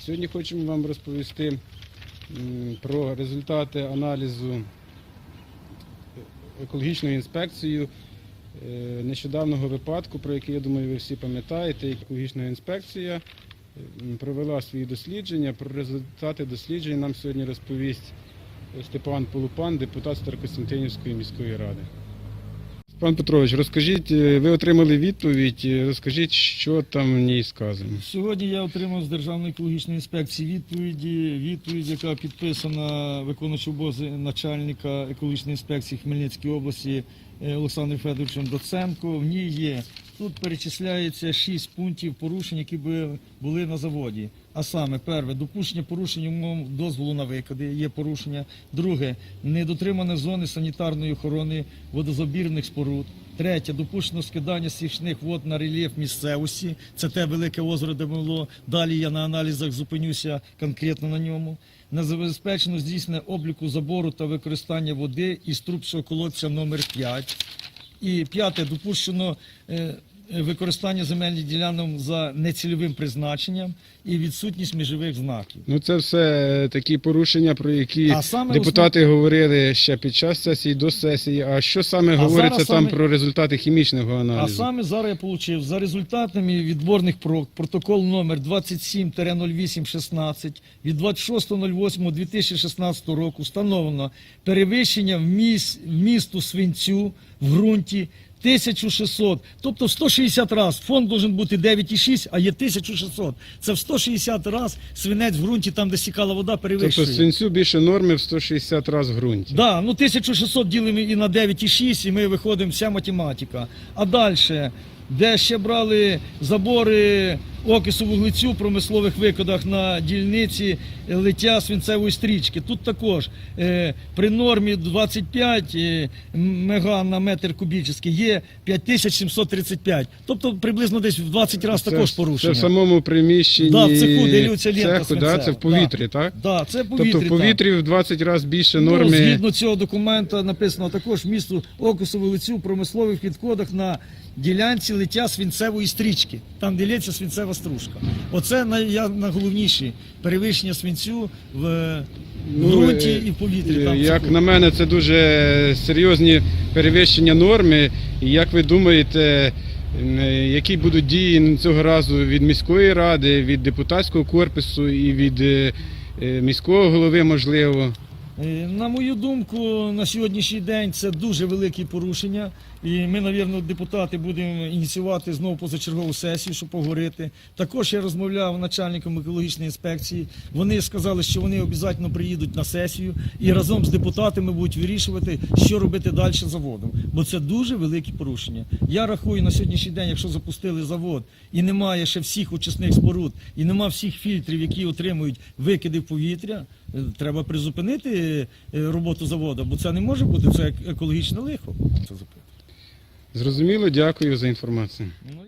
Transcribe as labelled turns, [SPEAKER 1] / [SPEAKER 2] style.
[SPEAKER 1] Сьогодні хочемо вам розповісти про результати аналізу екологічною інспекцією е, нещодавнього випадку, про який, я думаю, ви всі пам'ятаєте. Екологічна інспекція провела свої дослідження. Про результати досліджень нам сьогодні розповість Степан Полупан, депутат Старокостянтинівської міської ради. Пан Петрович, розкажіть, е, ви отримали відповідь, е, розкажіть, що там в ній сказано.
[SPEAKER 2] Сьогодні я отримав з Державної екологічної інспекції відповіді. Відповідь, яка підписана виконуючим обов'язки начальника екологічної інспекції Хмельницької області е, Олександром Федоровичем Доценко. В ній є тут перечисляється шість пунктів порушень, які були на заводі. А саме, перше, допущення порушень умов дозволу на викиди, є порушення. Друге, недотримане зони санітарної охорони водозабірних споруд. Третє, допущено скидання стічних вод на рельєф місцевості. Це те велике озеро, де було. Далі я на аналізах зупинюся конкретно на ньому. Незабезпечено здійснення обліку забору та використання води із трубчого колодця номер 5. І п'яте, допущено е, використання земельних ділянок за нецільовим призначенням і відсутність межових знаків.
[SPEAKER 1] Ну це все е, такі порушення, про які
[SPEAKER 2] саме
[SPEAKER 1] депутати говорили ще під час сесії, до сесії. А що саме
[SPEAKER 2] А
[SPEAKER 1] говориться там
[SPEAKER 2] саме-
[SPEAKER 1] про результати хімічного аналізу?
[SPEAKER 2] А саме зараз я отримав за результатами відборних проб протокол номер 27-08-16 від 26.08.2016 року встановлено перевищення вміс- вмісту свинцю в ґрунті 1600, тобто в 160 раз. Фонд має бути 9,6, а є 1600. Це в 160 раз свинець в ґрунті, там де стікала вода, перевищує.
[SPEAKER 1] Тобто свинцю більше норми в 160 разів в ґрунті.
[SPEAKER 2] Да, ну 1600 ділимо і на 9,6, і ми виходимо вся математика. А далі, де ще брали забори окису вуглецю в промислових викидах на дільниці е, лиття свинцевої стрічки. Тут також е, при нормі 25 е, мега на метр кубічний є 5735. Тобто приблизно десь в 20 разів
[SPEAKER 1] Це,
[SPEAKER 2] також
[SPEAKER 1] це в самому приміщенні
[SPEAKER 2] Да, в цеху, де лються лента
[SPEAKER 1] цеху, да? це в повітрі, так?
[SPEAKER 2] Да, це повітрі.
[SPEAKER 1] Тобто в повітрі в 20 разів більше
[SPEAKER 2] Ну, згідно цього документа написано також місту окусову лицю в промислових відходах на ділянці лиття свинцевої стрічки, там де лється свинцева стружка. Оце найголовніше перевищення свинцю в,
[SPEAKER 1] Ну,
[SPEAKER 2] ґрунті
[SPEAKER 1] е,
[SPEAKER 2] і в повітрі. Там
[SPEAKER 1] Як на мене, це дуже серйозні перевищення норми. І як ви думаєте, е, які будуть дії цього разу від міської ради, від депутатського корпусу і від е, міського голови, можливо?
[SPEAKER 2] Е, На мою думку, на сьогоднішній день це дуже великі порушення. І ми, навірно, депутати будемо ініціювати знову позачергову сесію, щоб поговорити. Також я розмовляв з начальником екологічної інспекції. Вони сказали, що вони обов'язково приїдуть на сесію і разом з депутатами будуть вирішувати, що робити далі заводом. Бо це дуже великі порушення. Я рахую на сьогоднішній день, якщо запустили завод і немає ще всіх очисних споруд, і немає всіх фільтрів, які отримують викиди в повітря. е, Треба призупинити е, роботу заводу, бо це не може бути це екологічне лихо.
[SPEAKER 1] Зрозуміло, дякую за інформацію.
[SPEAKER 2] Ну,